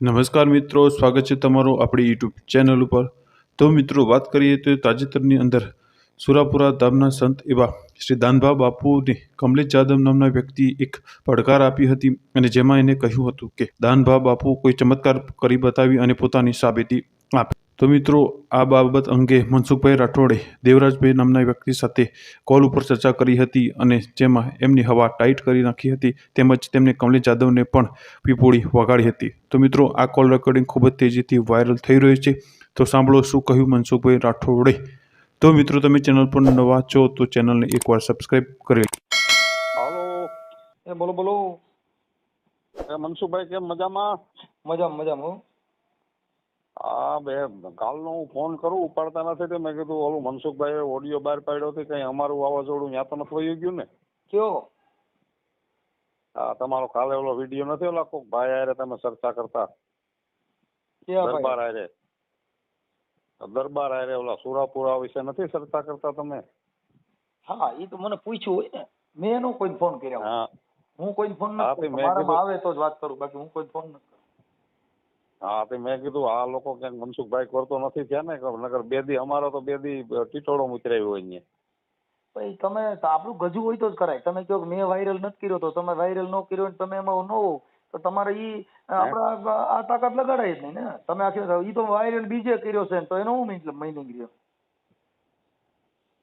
નમસ્કાર મિત્રો, સ્વાગત છે તમારું આપણી યુટ્યુબ ચેનલ ઉપર. તો મિત્રો, વાત કરીએ તો તાજેતરની અંદર સુરાપુરા ધામના સંત એવા શ્રી દાનભા બાપુને કમલેશ જાદવ નામના વ્યક્તિએ એક પડકાર આપી હતી અને જેમાં એને કહ્યું હતું કે, દાનભા બાપુ કોઈ ચમત્કાર કરી બતાવી અને પોતાની સાબિતી તો મિત્રો આ બાબત અંગે મનસુખભાઈ રાઠોડે દેવરાજભાઈ નામના વ્યક્તિ સાથે કોલ ઉપર ચર્ચા કરી હતી અને જેમાં એમની હવા ટાઈટ કરી નાખી હતી તેમજ તેમને કમલેશ જાદવને પણ પીપોળી વગાડી હતી. તો મિત્રો આ કોલ રેકોર્ડિંગ ખૂબ જ તેજીથી વાયરલ થઈ રહ્યું છે. તો સાંભળો શું કહ્યું મનસુખભાઈ રાઠોડે. તો મિત્રો તમે ચેનલ પર નવા છો તો ચેનલને એકવાર સબસ્ક્રાઇબ કરી હાલો. એ બોલો બોલો. મનસુખભાઈ કેમ મજામાં? મજામાં મજામાં હો. બે કાલનો હું ફોન કરું ઉપાડતા નથી તે. મેં કીધું ઓલું મનસુખભાઈ ઓડિયો બહાર પાડ્યો હતી કઈ અમારું વાવાઝોડું ત્યાં તો નથી વયું ગયું ને? કયો? હા તમારો કાલે ઓલો વીડિયો નથી ઓલા કોક ભાઈ આરે તમે ચર્ચા કરતા? દરબાર આરે દરબાર હારે ઓલા સુરાપુરા વિશે નથી ચર્ચા કરતા તમે? હા એ તો મને પૂછ્યું હોય ને. મેં એનો કોઈ ફોન કર્યો. હા. હું કોઈ ફોન નથી આવે તો જ વાત કરું. બાકી હું કોઈ ફોન નથી. હા તે મેં કીધું આ લોકો ક્યાંક મનસુખભાઈ કરતો નથી થયા ને નકર બે દી અમારો તો બે દી ટીટોળો મુતરાયો હોય અહીંયા. ભાઈ તમે આપણું ગજુ હોય તો જ કરાય. તમે કહો મેં વાયરલ નથી કર્યો તો તમે વાયરલ ન કર્યો ને તમે એમાં ન હોવ તો તમારે ઈ આપણા આ તાકાત લગાડાય જ નહીં ને. તમે આખી ઈ તો વાયરલ બીજે કર્યો છે તો એનો હું મિનિંગ રહ્યો?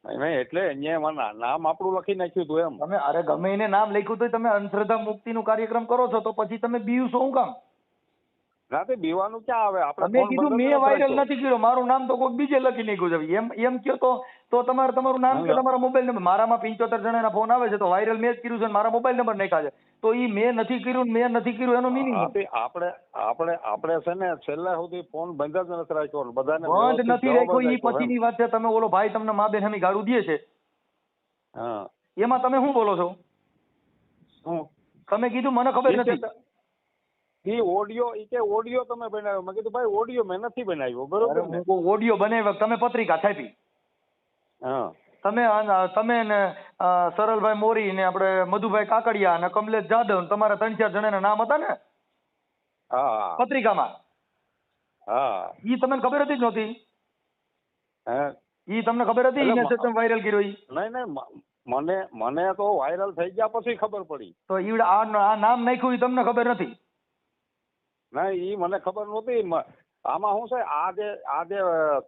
નહીં એટલે અહીંયા નામ આપણું લખી નાખ્યું હતું એમ. તમે અરે ગમે એને નામ લખ્યું તો તમે અંધશ્રદ્ધા મુક્તિનું કાર્યક્રમ કરો છો તો પછી તમે બીયું શું હું કામ? ના તે બીવાનું ક્યાં આવે? આપણે મેં કીધું મેં વાયરલ નથી કર્યો. મારું નામ તો કોઈક બીજે લખી નાખ્યું છે. એમ એમ કયો તો તો તમારે તમારું નામ કે તમારા મોબાઈલ નંબર મારામાં પંચોતેર જણાના ફોન આવે છે તો વાયરલ મેં જ કર્યું છે અને મારા મોબાઈલ નંબર નાખ્યા છે. તો એ મેં નથી કર્યું મેં નથી કર્યું એનો મિનિંગ આપણે આપણે આપણે છે ને છેલ્લા સુધી ફોન બંધ જ નથી રાખ્યો બધાને બંધ નથી રાખ્યો એ પછીની વાત છે તમે ઓલો ભાઈ તમને મા બેન હમી ગાળું દે છે. હા. એમાં તમે શું બોલો છો? તમે કીધું મને ખબર નથી. ઈ ઓડિયો ઈ કે ઓડિયો તમે બનાવ્યો. મેં કીધું ભાઈ ઓડિયો મેં નથી બનાવ્યો. બરોબર ને? ઓડિયો બનાવ્યો. તમે પત્રિકા છાપી. હા. તમે તમે ને સરલભાઈ મોરી ને આપણે મધુભાઈ કાકડિયા અને કમલેશ જાદવ તમારા ત્રણ ચાર જણાના નામ હતા ને? હા પત્રિકામાં? હા. ઈ તમને ખબર હતી જ નહોતી? ઈ તમને ખબર હતી ઈને સિસ્ટમ વાયરલ કર્યો ઈ? નહીં નહીં મને મને તો વાયરલ થઈ ગયા પછી ખબર પડી. તો ઈ આ આ નામ નાખ્યું ઈ તમને ખબર નથી? ના ઈ મને ખબર નહોતી. આમાં શું છે? આ જે આ જે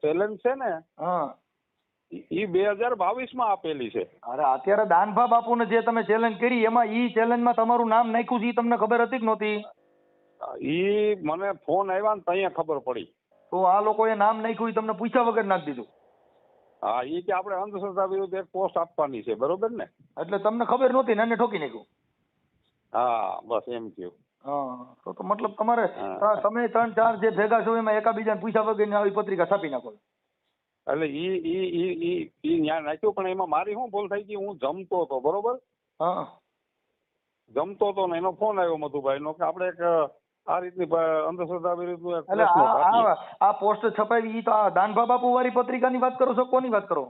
ચેલેન્જ છે ને હા. ઈ- બે હજાર બાવીસમાં આપેલી છે. અરે અત્યારે દાનભા બાપુ ને જે તમે ચેલેન્જ કરી એમાં ઈ ચેલેન્જમાં તમારું નામ નાખ્યું છે તમને ખબર હતી કે નહોતી? ઈ મને ફોન આવ્યા ને ત્યાં ખબર પડી. તો આ લોકોએ નામ નાખ્યું તમને પૂછ્યા વગર નાખી દીધું. હા ઈ કે આપણે અંધશ્રદ્ધા વિરુદ્ધ એક પોસ્ટ આપવાની છે બરોબર ને? એટલે તમને ખબર નહોતી ને એને ઠોકી નાખ્યું? હા બસ એમ હા તો તો મતલબ તમારે તમે ત્રણ ચાર જે ભેગા છો એમાં એકાબીજાને પૂછ્યા વગર આવી પત્રિકા છાપી નાખો. એટલે ઈ ઈ ઈ ઈ ઈ ન્યા નાખ્યું પણ એમાં મારી શું ભૂલ થઈ ગઈ? હું જમતો હતો બરોબર? હા. જમતો હતો ને એનો ફોન આવ્યો મધુભાઈ નો કે આપણે એક આ રીતની અંધશ્રદ્ધા વિરુદ્ધ એટલે આ પોસ્ટ છપાવી ઈ તો આ દાનભા બાપુ વાળી પત્રિકાની વાત કરો છો કોની વાત કરો?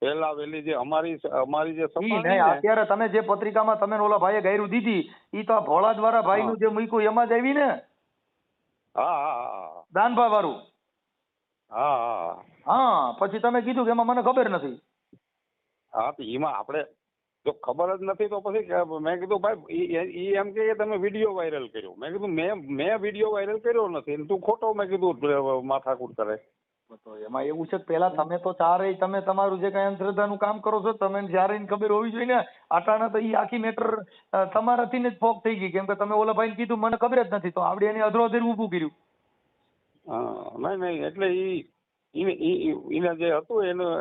પહેલા વેલી જે અમારી અમારી જે નહીં અત્યારે તમે જે પત્રિકામાં તમે ઓલા ભાઈએ ગાયરું દીધી ઈ તો આ ભોળા દ્વારા ભાઈનું જે મૂક્યું એમાં જ આવી ને? હા હા દાનભા વાળું હા. હા હા પછી તમે કીધું કે એમાં મને ખબર નથી. હા તો એમાં આપણે જો ખબર જ નથી તો પછી મેં કીધું ભાઈ ઈ એમ કે તમે વીડિયો વાયરલ કર્યો. મેં કીધું મેં મેં વીડિયો વાયરલ કર્યો નથી. તું ખોટો મેં કીધું માથાકૂટ કરે. તો એમાં એવું છે પેલા તમે તો ચારેય તમે તમારું જે કઈ અંધશ્રદ્ધાનું કામ કરો છો, તમે જ્યારે ખબર હોવી જોઈએ ને, અટાણા તો એ આખી મેટર તમારાથી જ ફોક થઈ ગઈ. કેમ કે તમે ઓલા ભાઈને કીધું, મને ખબર જ નથી. તો આવડે એને અધરો ઊભું કર્યું. હા નહીં નહીં, એટલે ઈ ઈને જે હતું, એનું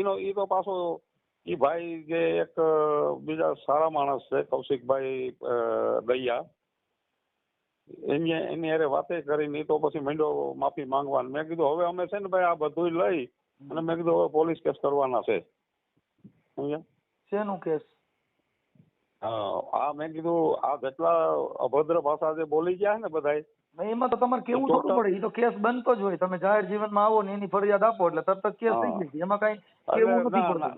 એનો એ તો પાછો એ ભાઈ જે એક બીજા સારા માણસ છે, કૌશિકભાઈ દૈયા. એની એની હારે વાતે કરી નહીં તો પછી માંડ્યો માફી માંગવાનું. મેં કીધું હવે અમે છે ને ભાઈ આ બધું લઈ અને મેં કીધું હવે પોલીસ કેસ કરવાના છે. શેનું કેસ? હા આ મેં કીધું આ જેટલા અભદ્ર ભાષા જે બોલી ગયા ને બધા એમાં તો તમારે કેવું થોડું પડે? એ તો કેસ બનતો જ હોય. તમે જાહેર જીવનમાં આવો ને એની ફરિયાદ આપો એટલે તરત જ કેસ થઈ જાય. એમાં કઈ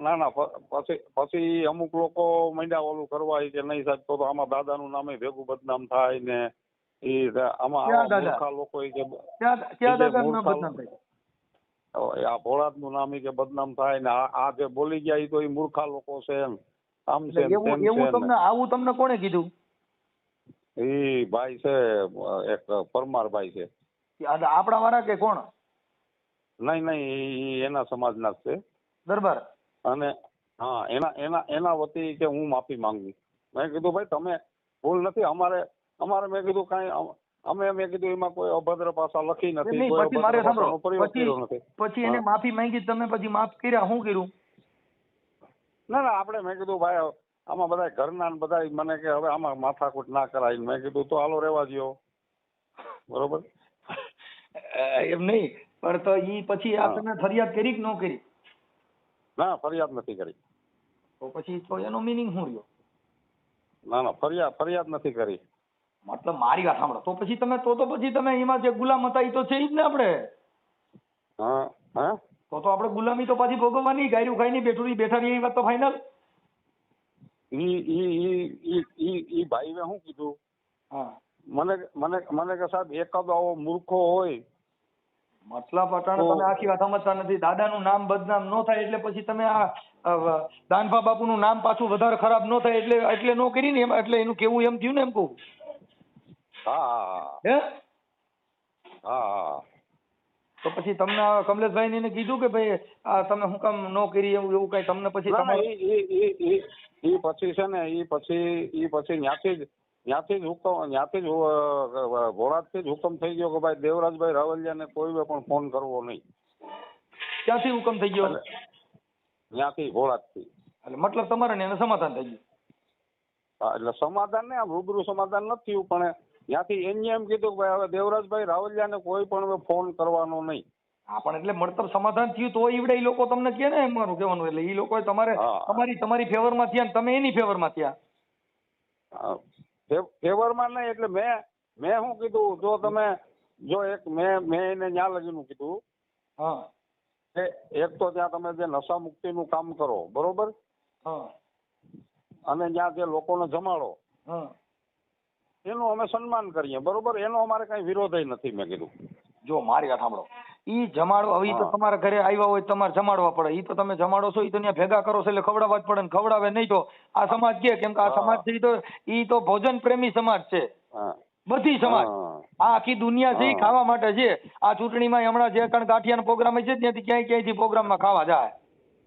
ના ના પછી પછી અમુક લોકો મંડ્યા ઓલું કરવા કે નહીં સાહેબ તો તો આમાં દાદાનું નામે ભેગું બદનામ થાય ને આમાં? મૂર્ખા લોકો કે જે નામ કે બદનામ થાય? ને આ જે બોલી ગયા એ તો મૂર્ખા લોકો છે એમ. આમ છે એવું તમને આવું તમને કોણે કીધું? એ ભાઈ છે એક પરમાર ભાઈ છે આપણા વાળા કે કોણ? નહીં નહીં એના સમાજના જ છે. દરબાર? અને હા એના એના એના વતી કે હું માફી માંગુ. મેં કીધું ભાઈ તમે ભૂલ નથી અમારે અમારે મેં કીધું કાંઈ અમે મેં કીધું એમાં કોઈ અભદ્ર પાસા લખી નથી પછી મારે સાંભળો. પછી પછી એને માફી માંગી તમે પછી માફ કર્યા શું કર્યું? ના ના આપણે મેં કીધું ભાઈ આમાં બધા ઘરના બધા મને કે હવે આમાં માથાકૂટ ના કરાય. મેં કીધું તો હાલો રહેવા દો બરોબર? એમ નહીં પણ તો ઈ પછી આ તમે ફરિયાદ કરી કે ન કરી? ના ફરિયાદ નથી કરી. તો પછી તો એનો મિનિંગ શું રહ્યો? ના ના ફરિયાદ ફરિયાદ નથી કરી. મતલબ મારી વાત સાંભળો. તો પછી તમે તો તો પછી તમે એમાં જે ગુલામ હતા એ તો છે જ ને આપણે? હા હા? તો તો આપણે ગુલામી તો પાછી ભોગવવાની ગાયરું ખાઈને બેઠું રહી બેઠા રહી એ વાત તો ફાઇનલ ઈ ઈ ઈ ઈ ઈ ભાઈએ શું કીધું? હા. મને મને મને કે સાહેબ એકાદો આવો મૂર્ખો હોય. મતલબ અટાણે તમે આખી વાત સમજતા નથી. દાદાનું નામ બદનામ ન થાય એટલે પછી તમે આ દાનભા બાપુનું નામ પાછું વધારે ખરાબ ન થાય એટલે એટલે નો કરી ને એમ એટલે એનું કેવું એમ થયું ને એમ કહું? હા. હા? હે. તો પછી તમને કમલેશભાઈ ને કીધું કે ભાઈ આ તમે હું કામ ન કરી એવું એવું કઈ તમને પછી ના, ના, તમારે ઈ પછી છે ને એ પછી ઈ પછી ન્યાથી જ ન્યાથી જ હુકમ ન્યાથી જ અ, જ હુકમ થઈ ગયો કે ભાઈ દેવરાજભાઈ રાવલિયાને કોઈ પણ ફોન કરવો નહીં. ક્યાંથી હુકમ થઈ ગયો? ન્યાથી ભોળાદથી એટલે મતલબ તમારે ને એને સમાધાન થઈ ગયું? એટલે સમાધાન ને આમ રૂબરૂ સમાધાન નથી થયું પણ ત્યાંથી એને એમ કીધું કે ભાઈ હવે દેવરાજભાઈ રાવલિયાને કોઈ પણ ફોન કરવાનો નહીં. હા પણ એટલે મળતર સમાધાન થયું તો ઈવડે એ લોકો તમને કે ને મારું કહેવાનું. એટલે એ લોકો તમારે. તમારી તમારી ફેવરમાં થયા ને તમે એની ફેવરમાં થયા. ફેવરમાં નહીં એટલે મેં મેં શું કીધું? જો તમે જો એક મેં મેં એને ન્યા લગીનું કીધું હા. એક તો ત્યાં તમે જે નશા મુક્તિનું કામ કરો બરોબર? હા. અને ત્યાં જે લોકોને જમાડો હા. એનું અમે સન્માન કરીએ બરોબર? એનો અમારે કઈ વિરોધ નથી મેં કીધું. જો મારી વાત સાંભળો. ઈ જમાડો હવે ઈ તો તમારા ઘરે આવ્યા હોય તમારે જમાડવા પડે. ઈ તો તમે જમાડો છો ઈ તો ત્યાં ભેગા કરો છો એટલે ખવડાવવા જ પડે ને ખવડાવે નહીં તો. આ સમાજ કે કેમ કે આ સમાજ છે ઈ તો ઈ તો ભોજન પ્રેમી સમાજ છે. બધી સમાજ. આ આખી દુનિયા છે ઈ ખાવા માટે છે. આ ચૂંટણીમાં હમણાં જે કણ ગાંઠિયાનો પ્રોગ્રામ છે ત્યાંથી ક્યાંય ક્યાંયથી પ્રોગ્રામમાં ખાવા જાય.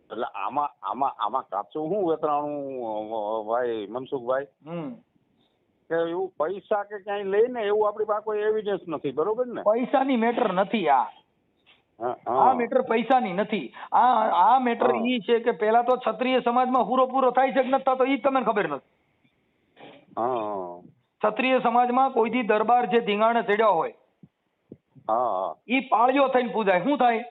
એટલે આમાં આમાં આમાં કાચું શું વેતરાણું ભાઈ મનસુખભાઈ? કે એવું પૈસા કે ક્યાંય લઈને એવું આપણી પાસે કોઈ એવિડન્સ નથી બરોબર ને? પૈસાની મેટર નથી આ. આ મેટર પૈસાની નથી. આ આ મેટર ઈ છે કે પેલા તો ક્ષત્રિય સમાજમાં પૂરો પૂરો થાય છે કે નથી થતો ઈ તમને ખબર નથી. ક્ષત્રિય સમાજમાં કોઈથી દરબાર જે ધીંગાણે ચડ્યો હોય ઈ પાળીઓ થઈને પૂજાય. શું થાય?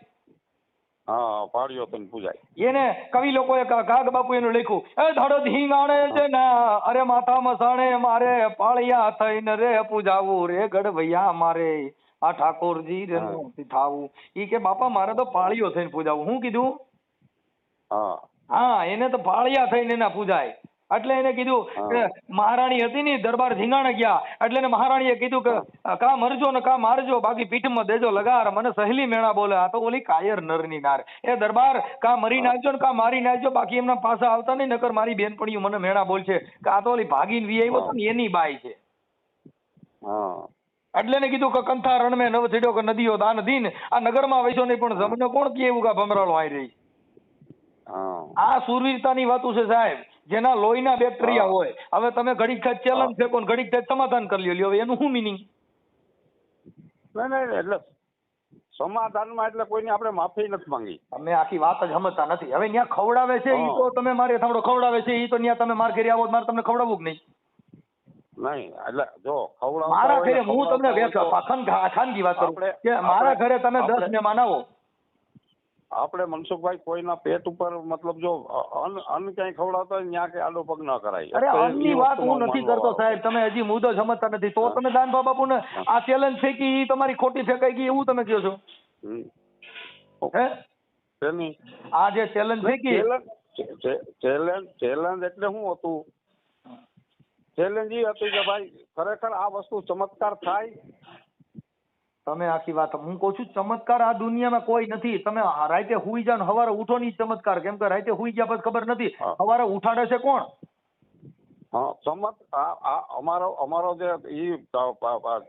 હા પાડ્યો તને પૂજાય. એને કવિ લોકોએ ગાગ બાપુ એનું લખ્યું એ ધડ ધીંગાણે છે ને અરે માથા મસાણે મારે પાળિયા થઈને રે પૂજાવું રે ગઢવૈયા મારે આ ઠાકોરજી રે થાવું. ઈ કે બાપા મારે તો પાળિયો થઈને પૂજાવું. હું કીધું? હા. હા એને તો પાળિયા થઈને એના પૂજાય. એટલે એને કીધું કે મહારાણી હતી ને દરબાર ધીંગાણે ગયા. એટલે એને મહારાણીએ કીધું કે કા મરજો ને કા મારજો બાકી પીઠમાં દેજો લગાર મને સહેલી મેણા બોલે. આ તો ઓલી કાયર નરની નાર. એ દરબાર કા મરી નાખજો ને કા મારી નાખજો બાકી એમના પાછા આવતા નહીં નકર મારી બેનપણીઓ મને મેણા બોલશે. કે આ તો ઓલી ભાગીને વી આવ્યો ને એની બાઈ છે. હા. એટલે એને કીધું કે કંથા રણ મેં નવ છેડ્યો કે નદીઓ દાન દીન. આ નગરમાં વૈસો નહીં પણ જમને કોણ કે એવું કા ભમરાળો આવી રહી આ સુરવીરતાની વાતો છે સાહેબ. જેના લોહીના બેક્ટેરિયા હોય. હવે તમે ઘડીક થાય ચેલેન્જ ફેંકો ને ઘડીક થાય સમાધાન કરી લ્યો. હવે એનું શું મિનિંગ એટલે સમાધાનમાં એટલે કોઈની આપણે માફી નથી માંગી. અમે આખી વાત જ સમજતા નથી. હવે ત્યાં ખવડાવે છે ઈ તો તમે મારે થાંભળો ખવડાવે છે ઈ તો ત્યાં તમે માર ઘેરે આવો મારે તમને ખવડાવવું કે નહીં? નહીં એટલે જો ખવડાવ મારા ઘરે હું તમને ખાનગી વાત કરું. કે મારા ઘરે તમે દસ મહેમાન આવો. આપણે મનસુખભાઈ કોઈના પેટ ઉપર મતલબ જો અન્ન અન્ન ક્યાંય ખવડાવતા હોય ત્યાં કે આડો પગ ન કરાય. અરે અન્નની વાત હું નથી કરતો સાહેબ. તમે હજી મુદ્દો સમજતા નથી. તો તમે દાનભા બાપુને આ ચેલેન્જ ફેંકી તમારી ખોટી ફેંકાઈ ગઈ એવું તમે કહો છો? હે? આ જે ચેલેન્જ ફેંકી ચેલેન્જ ચેલેન્જ એટલે શું હતું? ચેલેન્જ એ હતી કે ભાઈ ખરેખર આ વસ્તુ ચમત્કાર થાય તમે આખી વાત હું કહું છું ચમત્કાર આ દુનિયામાં કોઈ નથી. તમે રાતે હુઈ જાઓ ને સવારે ઉઠો ની ચમત્કાર. કેમ કે રાતે હુઈ ગયા પછી ખબર નથી. સવારે ઉઠાડે છે કોણ? હા ચમત આ અમારો અમારો જે ઈ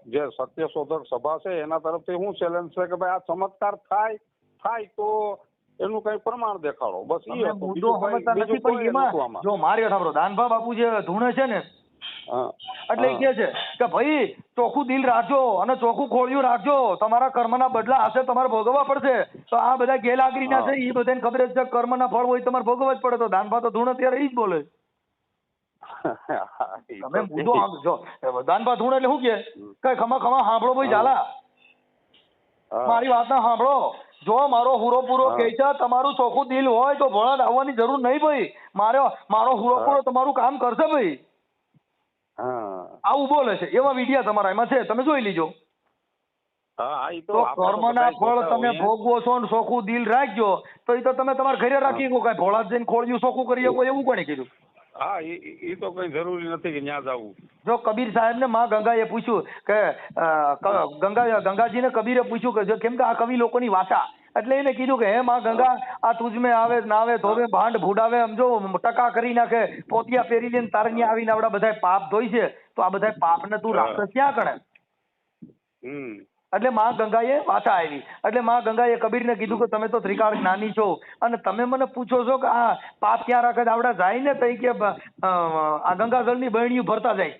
જે સત્યશોધક સભા છે એના તરફથી હું ચેલેન્જ છે કે ભાઈ આ ચમત્કાર થાય થાય તો એનું કઈ પ્રમાણ દેખાડો. બસ એ મુદ્દો સમજતા નથી પણ એમાં જો મારી સાંભળો દાનભા બાપુ જે ધૂણે છે ને. એટલે એ હા. છે કે ભાઈ ચોખ્ખું દિલ રાખજો અને ચોખ્ખું ખોળિયું રાખજો. તમારા કર્મના બદલા હશે તમારે ભોગવવા પડશે. તો આ બધા ગેરહાજરીના છે એ બધાને ખબર જ છે કર્મના ફળ હોય તમારે ભોગવવા જ પડે. તો દાનભા તો ધૂણ અત્યારે એ જ બોલે. તમે મુદ્દો જો. દાનભા ધૂણ એટલે શું કે? કઈ ખમા ખમા સાંભળો ભાઈ ઝાલા. મારી વાત ના સાંભળો જો મારો હુરો પૂરો કે છે તમારું ચોખ્ખું દિલ હોય તો ભણત આવવાની જરૂર નહીં ભાઈ. મારો મારો હુરો પૂરો તમારું કામ કરશે ભાઈ. આવું બોલે છે. એવા વિડિયા તમારા એમાં છે. તમે જોઈ લીજો. તો કર્મના ફળ તમે ભોગવો છો ને સોખું દિલ રાખજો. તો એ તો તમે તમારા ઘરે રાખી શકો. કઈ ભોળા જઈને ખોળ્યું સોખું કરી શકો એવું કોને કીધું? હા ઈ તો કઈ જરૂરી નથી કે ત્યાં જવું જો કબીર સાહેબ ને માં ગંગાએ પૂછ્યું ક- ગંગા ગંગાજીને કબીરે પૂછ્યું કે કેમ કે આ કવિ લોકોની વાચા એટલે એને કીધું કે હે માં ગંગા આ તુજમે આવે નાવે ધોવે ભાંડ ભૂડાવે સમજો ટકા કરી નાખે પોતિયા પહેરી લઈને તારે ત્યાં આવીને આપડા બધા પાપ ધોઈ છે તો આ બધા પાપ ને તું રાખતો ક્યાં કણે હમ. એટલે માં ગંગાએ પાછા આવી. એટલે માં ગંગાએ કબીરને કીધું કે તમે તો ત્રિકાળ જ્ઞાની છો. અને તમે મને પૂછો છો કે આ પાપ ક્યાં રાખે? આવડા જાય ને તઈ કે આ ગંગાજળની બહેણીઓ ભરતા જાય.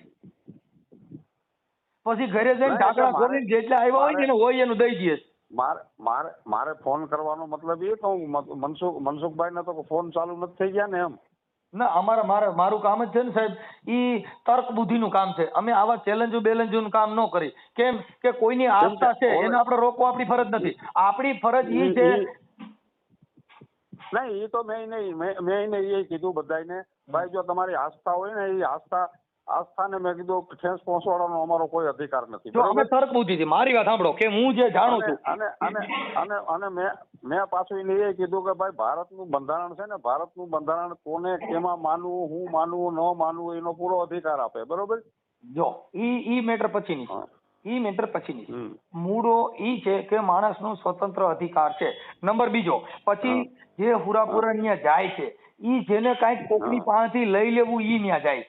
પછી ઘરે જઈને ઢાંકણા ખોલીને જેટલા આવ્યા હોય ને એને હોય એનું દઈ દઈએ મારે મારે મારે ફોન કરવાનો મતલબ એ તો હું મનસુખ મનસુખભાઈ ને તો ફોન ચાલુ નથી થઈ ગયા ને એમ. ના અમારા મારે મારું કામ જ છે ને સાહેબ. ઈ તર્ક બુદ્ધિનું કામ છે. અમે આવા ચેલેન્જો બેલેન્જોનું કામ ન કરી કેમ કે કોઈની આસ્થા છે એને આપણે રોકવા આપણી ફરજ નથી. આપણી ફરજ ઈ છે નહીં એ તો મેં નહીં મેં એને એ કીધું બધાને ભાઈ જો તમારી આસ્થા હોય ને એ આસ્થા આસ્થાને મેં કીધું ઠેસ પહોંચવાડવાનો અમારો કોઈ અધિકાર નથી. જો અમે તર્ક બુદ્ધિ બુદ્ધિથી મારી વાત સાંભળો કે હું જે જાણું છું. અને અને અને અને મેં મેં પાછું એને એ કીધું કે ભાઈ ભારતનું બંધારણ છે ને ભારતનું બંધારણ કોને કેમાં માનવું હું માનવું ન માનવું એનો પૂરો અધિકાર આપે. બરોબર? જો ઈ ઈ મેટર પછીની ઈ મેટર પછીની. મૂળો ઈ છે કે માણસનો સ્વતંત્ર અધિકાર છે. નંબર બીજો પછી જે હુરાપુરા ન્યા જાય છે ઈ જેને કાંઈક કોકની. પાસેથી લઈ લેવું ઈ ન્યા જાય.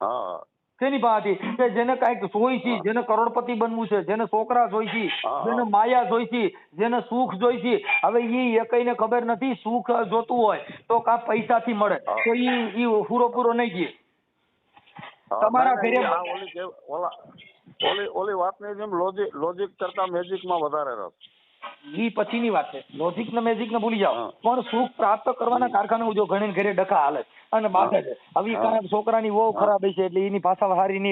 હા. શેની પાસેથી કે જેને કાંઈક જોઈ છે જેને કરોડપતિ બનવું છે જેને છોકરા જોઈ છે જેને માયા જોઈ છે જેને સુખ જોઈ છે હવે એ એકઈને ખબર નથી સુખ જોતું હોય તો કા પૈસાથી મળે. તો ઈ ઈ પૂરો પૂરો નહીં ગયે તમારા ના, ના, ઘરે- ઓલી ઓલી ઓલી વાતની જેમ લોજિક લોજિક કરતા મેજિકમાં વધારે રસ. ઈ પછીની વાત છે. લોજિક ને મેજિક ને ભૂલી જાઓ. પણ સુખ પ્રાપ્ત કરવાના કારખાના જો ઘણી ઘરે ડખા હાલે અને બાધે છે. હવે છોકરાની વહુ ખરાબ છે એટલે એની ભાષા હારી નહીં